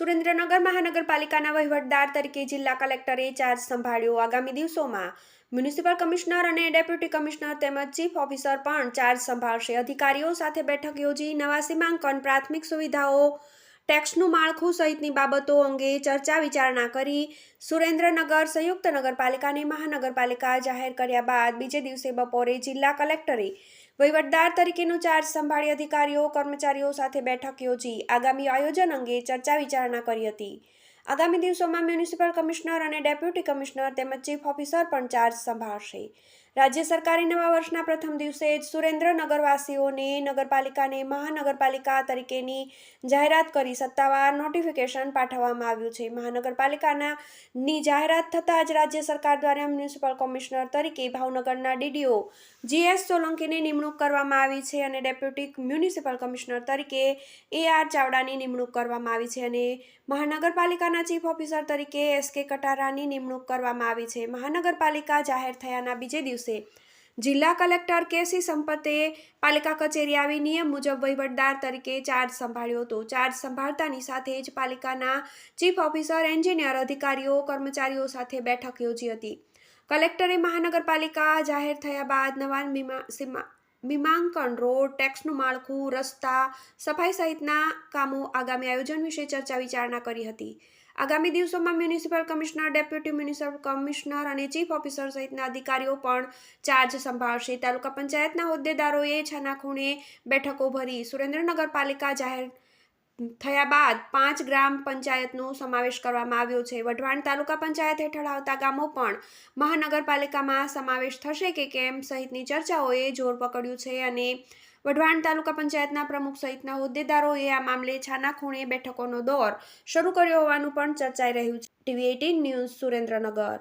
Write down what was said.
સુરેન્દ્રનગર મહાનગરપાલિકાના વહીવટદાર તરીકે જિલ્લા કલેક્ટરે ચાર્જ સંભાળ્યો. આગામી દિવસોમાં મ્યુનિસિપલ કમિશનર અને ડેપ્યુટી કમિશનર તેમજ ચીફ ઓફિસર પણ ચાર્જ સંભાળશે. અધિકારીઓ સાથે બેઠક યોજી નવા સીમાંકન પ્રાથમિક સુવિધાઓ ટેક્સનું માળખું સહિતની બાબતો અંગે ચર્ચા વિચારણા કરી સુરેન્દ્રનગર સંયુક્ત નગરપાલિકાને મહાનગરપાલિકા જાહેર કર્યા બાદ બીજે દિવસે બપોરે જિલ્લા કલેક્ટરે વહીવટદાર તરીકેનો ચાર્જ સંભાળી અધિકારીઓ, કર્મચારીઓ સાથે બેઠક યોજી આગામી આયોજન અંગે ચર્ચા વિચારણા કરી હતી. આગામી દિવસોમાં મ્યુનિસિપલ કમિશનર અને ડેપ્યુટી કમિશનર તેમજ ચીફ ઓફિસર પણ ચાર્જ સંભાળશે. રાજ્ય સરકારે નવા વર્ષના પ્રથમ દિવસે જ સુરેન્દ્રનગરવાસીઓને નગરપાલિકાને મહાનગરપાલિકા તરીકેની જાહેરાત કરી સત્તાવાર નોટિફિકેશન પાઠવવામાં આવ્યું છે. મહાનગરપાલિકાના ની જાહેરાત થતાં જ રાજ્ય સરકાર દ્વારા મ્યુનિસિપલ કમિશનર તરીકે ભાવનગરના ડીડીઓ જીએસ સોલંકીની નિમણૂક કરવામાં આવી છે અને ડેપ્યુટી મ્યુનિસિપલ કમિશનર તરીકે એ આર ચાવડાની નિમણૂક કરવામાં આવી છે અને મહાનગરપાલિકાના ચીફ ઓફિસર તરીકે એસ કે કટારાની નિમણૂક કરવામાં આવી છે. મહાનગરપાલિકા જાહેર થયાના બીજે દિવસે જિલ્લા કલેક્ટર કેસી સંપતે પાલિકા કચેરી આવી નિયમ મુજબ વહીવટદાર તરીકે ચાર્જ સંભાળ્યો હતો. ચાર્જ સંભાળતાની સાથે જ પાલિકાના ચીફ ઓફિસર, એન્જિનિયર, અધિકારીઓ, કર્મચારીઓ સાથે બેઠક યોજી હતી. કલેક્ટરે મહાનગરપાલિકા જાહેર થયા બાદ નવા મીમા મીમાંકન રોડ, ટેક્સનું માળખું, રસ્તા, સફાઈ સહિતના કામો આગામી આયોજન વિશે ચર્ચા વિચારણા કરી હતી. આગામી દિવસોમાં municipal commissioner, deputy municipal commissioner અને ચીફ ઓફિસર સહિતના અધિકારીઓ પણ ચાર્જ સંભાળશે. તાલુકા પંચાયતના હોદ્દેદારોએ છાના ખૂણે બેઠકો ભરી. સુરેન્દ્રનગર પાલિકા જાહેર થયા બાદ પાંચ ગ્રામ પંચાયતનો સમાવેશ કરવામાં આવ્યો છે. વઢવાણ તાલુકા પંચાયત હેઠળ આવતા ગામો પણ મહાનગરપાલિકામાં સમાવેશ થશે કે કેમ સહિતની ચર્ચાઓએ જોર પકડ્યું છે અને વઢવાણ તાલુકા પંચાયતના પ્રમુખ સહિતના હોદ્દેદારોએ આ મામલે છાના ખૂણે બેઠકોનો દોર શરૂ કર્યો હોવાનું પણ ચર્ચાઈ રહ્યું છે. TV eighteen news Surendranagar.